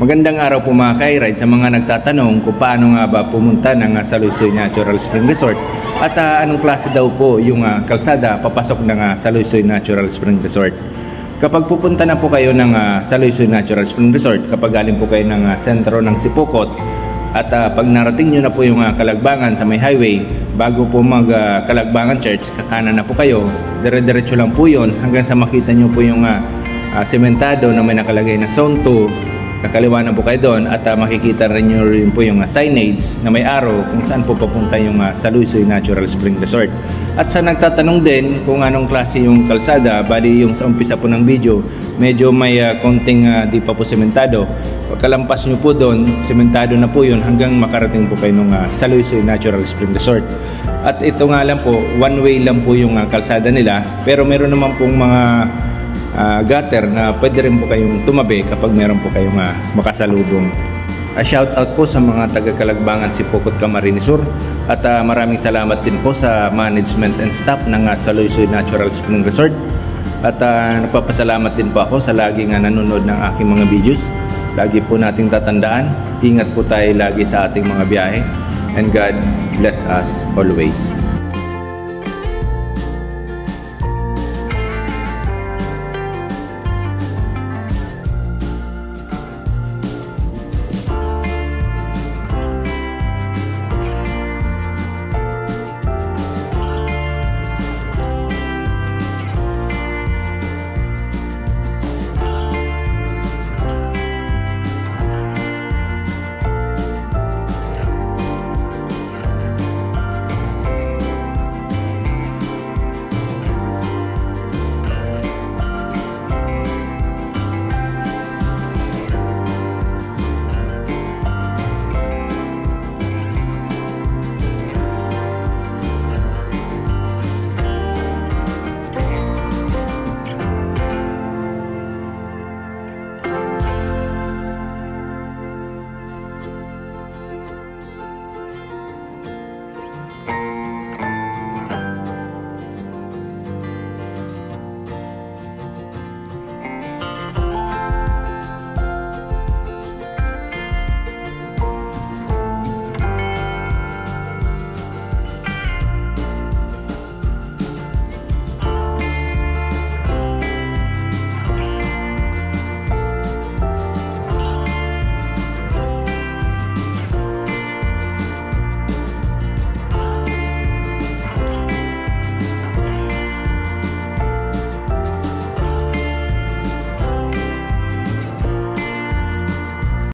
Magandang araw po mga kairide sa mga nagtatanong kung paano nga ba pumunta ng uh, Salusoy Natural Spring Resort at ah, anong klase daw po yung ah, kalsada papasok ng uh, Salusoy Natural Spring Resort. Kapag pupunta na po kayo ng uh, Salusoy Natural Spring Resort, kapag galing po kayo ng ah, sentro ng Sipokot at ah, pag narating nyo na po yung ah, Kalagbangan sa may highway, bago po mag ah, Kalagbangan Church, kakanan na po kayo, dire-diretso lang po yun hanggang sa makita nyo po yung ah, ah, sementado na may nakalagay na Zone 2 kakaliwa na po kayo doon at ah, makikita rin nyo rin po yung ah, signage na may arrow kung saan po papunta yung uh, Salusoy Natural Spring Resort. At sa nagtatanong din kung anong klase yung kalsada, bali yung sa umpisa po ng video, medyo may ah, konting ah, di pa po sementado. Pagkalampas nyo po doon, sementado na po yun hanggang makarating po kayo ng uh, Salusoy Natural Spring Resort. At ito nga lang po, one way lang po yung ah, kalsada nila, pero meron naman pong mga ah, gutter na pwede rin po kayong tumabi kapag meron po kayong ah, makasalubong. A shout out po sa mga taga-Kalagbangan si Pukot Camarines Sur at ah, maraming salamat din po sa management and staff ng uh, Saloysoy Natural Spring Resort. At ah, nagpapasalamat din po ako sa lagi nga nanonood ng aking mga videos. Lagi po nating tatandaan, ingat po tayo lagi sa ating mga biyahe. And God bless us always.